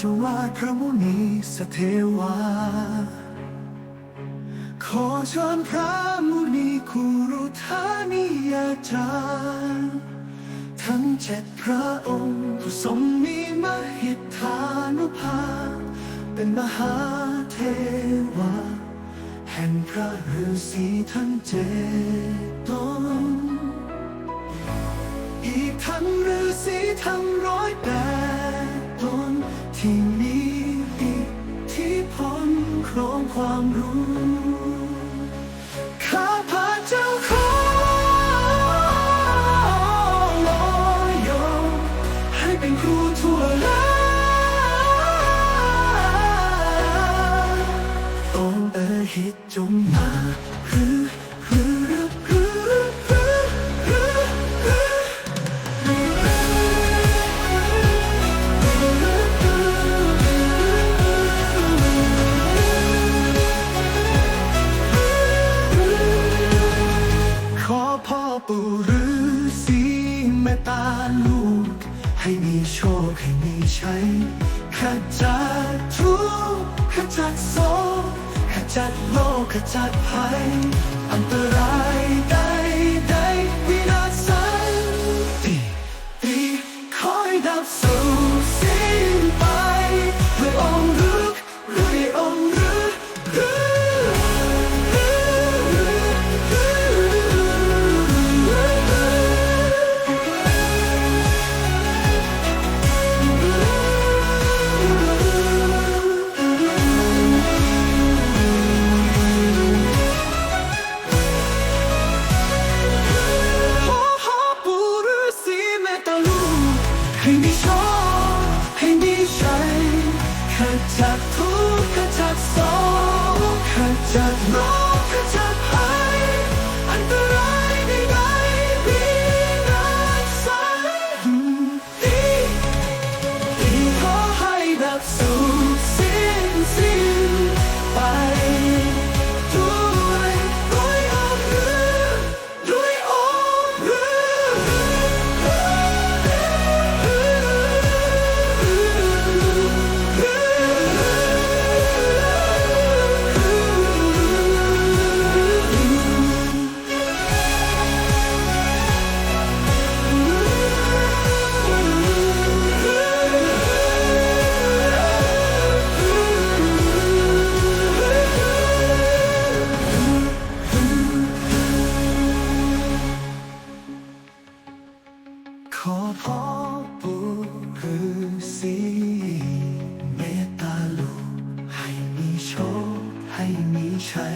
จวาพระมุนีสเทวา ขอเชิญพระมุนีคุรุธานิยาจารย์ทั้งเจ็ดพระองค์ผู้ทรงมีมหิทธานุภาพ เป็นมหาเทวา แห่งพระฤาษีทั้งเจ็ดตนอีกทั้งฤาษีทั้งร้อยแปด ที่มีอิทธิพลครองความรู้ข้าพระเจ้าขอลอยมให้เป็นครูทั่วแลองเอหิตจงมาหรือ ตาลูก ให้มีโชคให้มีชัยขจัดทุกข์ขจัดโศกขจัดโลกขจัดภัย อันตราย จัดทุกข์ขจัดโศกขจัดโร ปุรือสีเมตตาลูให้มีโชคให้มีชั